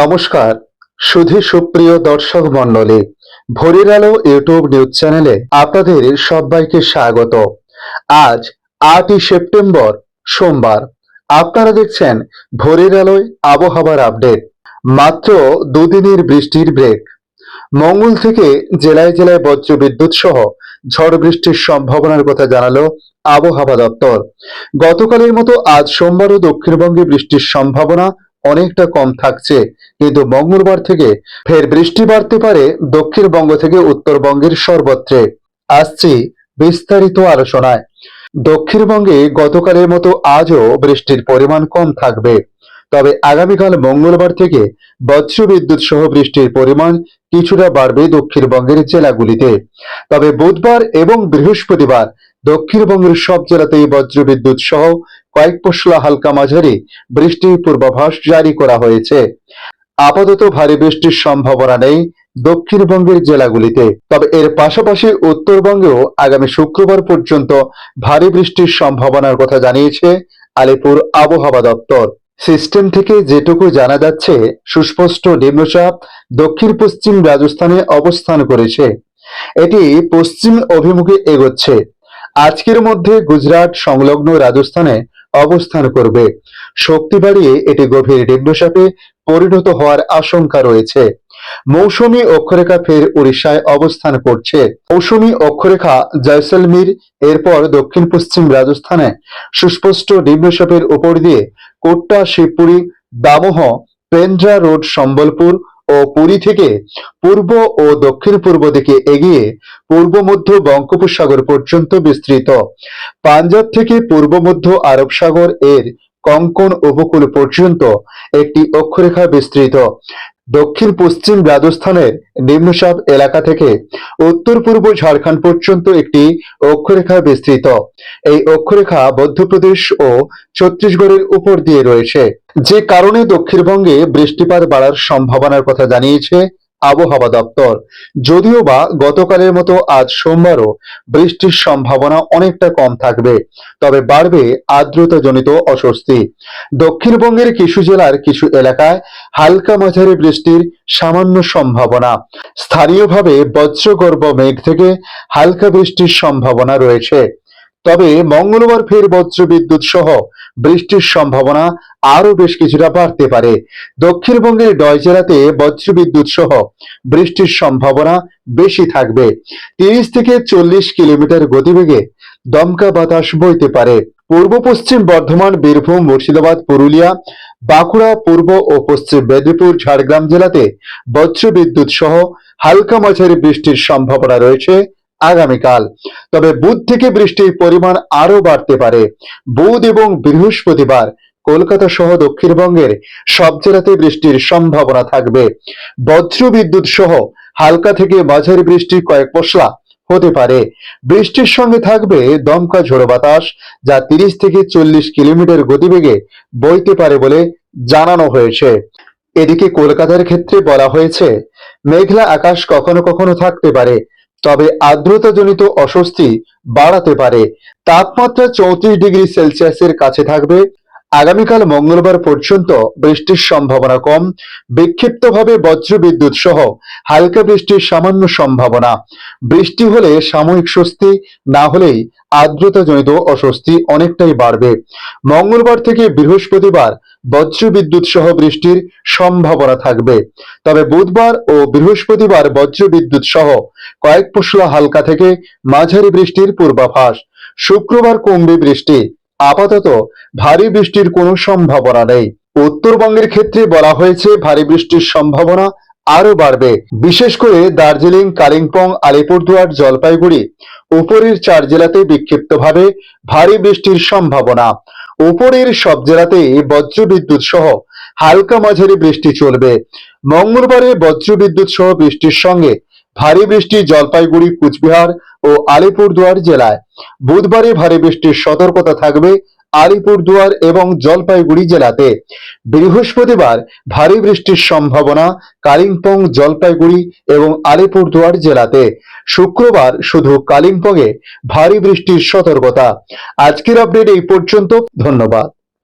নমস্কার, সুধী সুপ্রিয় দর্শক মণ্ডলী, ভোরের আলো ইউটিউব নিউজ চ্যানেলে আপনাদের সবাইকে স্বাগত। আজ আটই সেপ্টেম্বর, সোমবার। আপনারা দেখছেন ভোরের আলোয় আবহাওয়ার আপডেট। মাত্র দুদিনের বৃষ্টির ব্রেক। মঙ্গল থেকে জেলায় জেলায় বজ্র বিদ্যুৎ সহ ঝড় বৃষ্টির সম্ভাবনার কথা জানালো আবহাওয়া দপ্তর। গতকালের মতো আজ সোমবারও দক্ষিণবঙ্গে বৃষ্টির সম্ভাবনা অনেকটা কম থাকছে। কিন্তু মঙ্গলবার থেকে ফের বৃষ্টি বাড়তে পারে দক্ষিণবঙ্গ থেকে উত্তরবঙ্গের সর্বত্রে। আসছি বিস্তারিত আলোচনায়। দক্ষিণবঙ্গে গতকালের মতো আজও বৃষ্টির পরিমাণ কম থাকবে। তবে আগামীকাল মঙ্গলবার থেকে বজ্রবিদ্যুৎ সহ বৃষ্টির পরিমাণ কিছুটা বাড়বে দক্ষিণবঙ্গের জেলাগুলিতে। তবে বুধবার এবং বৃহস্পতিবার দক্ষিণবঙ্গের সব জেলাতেই বজ্রবিদ্যুৎ সহ কয়েক পশলা হালকা মাঝারি বৃষ্টির পূর্বাভাস জারি করা হয়েছে। আপাতত ভারী বৃষ্টির সম্ভাবনা নেই দক্ষিণবঙ্গের জেলাগুলিতে। তবে এর পাশাপাশি উত্তরবঙ্গেও আগামী শুক্রবার পর্যন্ত ভারী বৃষ্টির সম্ভাবনার কথা জানিয়েছে আলিপুর আবহাওয়া দপ্তর। সিস্টেম থেকে যেটুকু জানা যাচ্ছে, সুস্পষ্ট নিম্নচাপ দক্ষিণ পশ্চিম রাজস্থানে অবস্থান করেছে। এটি পশ্চিম অভিমুখে এগোচ্ছে। আজকের মধ্যে গুজরাট সংলগ্ন রাজস্থানে অবস্থান করবে। শক্তি বাড়িয়ে এটি গভীর নিম্নচাপে পরিণত হওয়ার আশঙ্কা রয়েছে। মৌসুমী অক্ষরেখা ফের উড়িষ্যায় অবস্থান করছে। মৌসুমী অক্ষরেখা জয়সলমীর এরপর দক্ষিণ পশ্চিম রাজস্থানে সুস্পষ্ট নিম্নচাপের উপর দিয়ে কোট্টা, শিবপুরী, দামোহ পেন্ড্রা রোড, সম্বলপুর ও পুরী থেকে পূর্ব ও দক্ষিণ পূর্ব দিকে এগিয়ে পূর্ব, মধ্য বঙ্গোপসাগর পর্যন্ত বিস্তৃত। পাঞ্জাব থেকে পূর্ব, মধ্য আরব সাগর এর কঙ্কন উপকূল পর্যন্ত একটি অক্ষরেখা বিস্তৃত। দক্ষিণ পশ্চিম রাজস্থানের নিম্নচাপ এলাকা থেকে উত্তর পূর্ব ঝাড়খণ্ড পর্যন্ত একটি অক্ষরেখা বিস্তৃত। এই অক্ষরেখা মধ্যপ্রদেশ ও ছত্তিশগড়ের উপর দিয়ে রয়েছে। যে কারণে দক্ষিণবঙ্গে বৃষ্টিপাত বাড়ার সম্ভাবনার কথা জানিয়েছে আবহাওয়া দপ্তর। যদিও বা গতকালের মতো আজ সোমবারও বৃষ্টির সম্ভাবনা অনেকটা কম থাকবে, তবে বাড়বে আর্দ্রতাজনিত অস্বস্তি। দক্ষিণবঙ্গের কিছু জেলার কিছু এলাকায় হালকা মাঝারি বৃষ্টির সামান্য সম্ভাবনা। স্থানীয়ভাবে বজ্রগর্ভ মেঘ থেকে হালকা বৃষ্টির সম্ভাবনা রয়েছে। তবে মঙ্গলবার ফের বজ্রবিদ্যুৎ সহ বৃষ্টির সম্ভাবনা আরও বেশ কিছুটা বাড়তে পারে। দক্ষিণবঙ্গের নয় জেলাতে বজ্রবিদ্যুৎ সহ বৃষ্টির সম্ভাবনা বেশি থাকবে। তিরিশ থেকে চল্লিশ কিলোমিটার গতিবেগে দমকা বাতাস বইতে পারে। পূর্ব পশ্চিম বর্ধমান, বীরভূম, মুর্শিদাবাদ, পুরুলিয়া, বাঁকুড়া, পূর্ব ও পশ্চিম মেদিনীপুর, ঝাড়গ্রাম জেলাতে বজ্রবিদ্যুৎ সহ হালকা মাঝারি বৃষ্টির সম্ভাবনা রয়েছে। আগামীকাল। তবে বুধ থেকে বৃষ্টির পরিমাণ আরও বাড়তে পারে। বুধ এবং বৃহস্পতিবার কলকাতা সহ দক্ষিণবঙ্গের সব জেলাতে বৃষ্টির সম্ভাবনা থাকবে। বজ্র বিদ্যুৎ সহ হালকা থেকে মাঝারি বৃষ্টির কয়েক পশলা হতে পারে। বৃষ্টির সঙ্গে থাকবে দমকা ঝোড়ো বাতাস, যা তিরিশ থেকে চল্লিশ কিলোমিটার গতিবেগে বইতে পারে বলে জানানো হয়েছে। এদিকে কলকাতার ক্ষেত্রে বলা হয়েছে, মেঘলা আকাশ কখনো কখনো থাকতে পারে। তবে আর্দ্রতাজনিত অস্বস্তি বাড়াতে পারে। তাপমাত্রা চৌত্রিশ ডিগ্রি সেলসিয়াসের কাছে থাকবে। আগামীকাল মঙ্গলবার পর্যন্ত বৃষ্টির সম্ভাবনা কম। বিক্ষিপ্তভাবে বজ্রবিদ্যুৎ সহ হালকা বৃষ্টির সামান্য সম্ভাবনা। বৃষ্টি হলে সাময়িক স্বস্তি, না হলেই আর্দ্রতা আর্দ্রতাজনিত অস্বস্তি অনেকটাই বাড়বে। মঙ্গলবার থেকে বৃহস্পতিবার বজ্রবিদ্যুৎ সহ বৃষ্টির সম্ভাবনা থাকবে। তবে বুধবার ও বৃহস্পতিবার বজ্রবিদ্যুৎ সহ কয়েক পশলা হালকা থেকে মাঝারি বৃষ্টির পূর্বাভাস। শুক্রবার কমবে বৃষ্টি। আপাতত ভারী বৃষ্টির কোনো সম্ভাবনা নেই। উত্তরবঙ্গের ক্ষেত্রে বলা হয়েছে ভারী বৃষ্টির সম্ভাবনা আরও বাড়বে। বিশেষ করে দার্জিলিং, কালিম্পং, আলিপুরদুয়ার, জলপাইগুড়ি উপরের চার জেলাতে বিক্ষিপ্তভাবে ভারী বৃষ্টির সম্ভাবনা। উপরের সব জেলাতেই বজ্রবিদ্যুৎ সহ হালকা মাঝারি বৃষ্টি চলবে। মঙ্গলবারে বজ্রবিদ্যুৎ সহ বৃষ্টির সঙ্গে ভারী বৃষ্টি জলপাইগুড়ি, কুচবিহার ও আলিপুরদুয়ার জেলায়। বুধবারে ভারী বৃষ্টির সতর্কতা থাকবে আলিপুরদুয়ার এবং জলপাইগুড়ি জেলাতে। বৃহস্পতিবার ভারী বৃষ্টির সম্ভাবনা কালিম্পং, জলপাইগুড়ি এবং আলিপুরদুয়ার জেলাতে। শুক্রবার শুধু কালিম্পংয়ে ভারী বৃষ্টির সতর্কতা। আজকের আপডেট এই পর্যন্ত, ধন্যবাদ।